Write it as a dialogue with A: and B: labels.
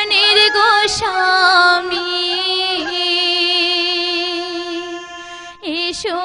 A: প্রাণের গোস্বামী এসো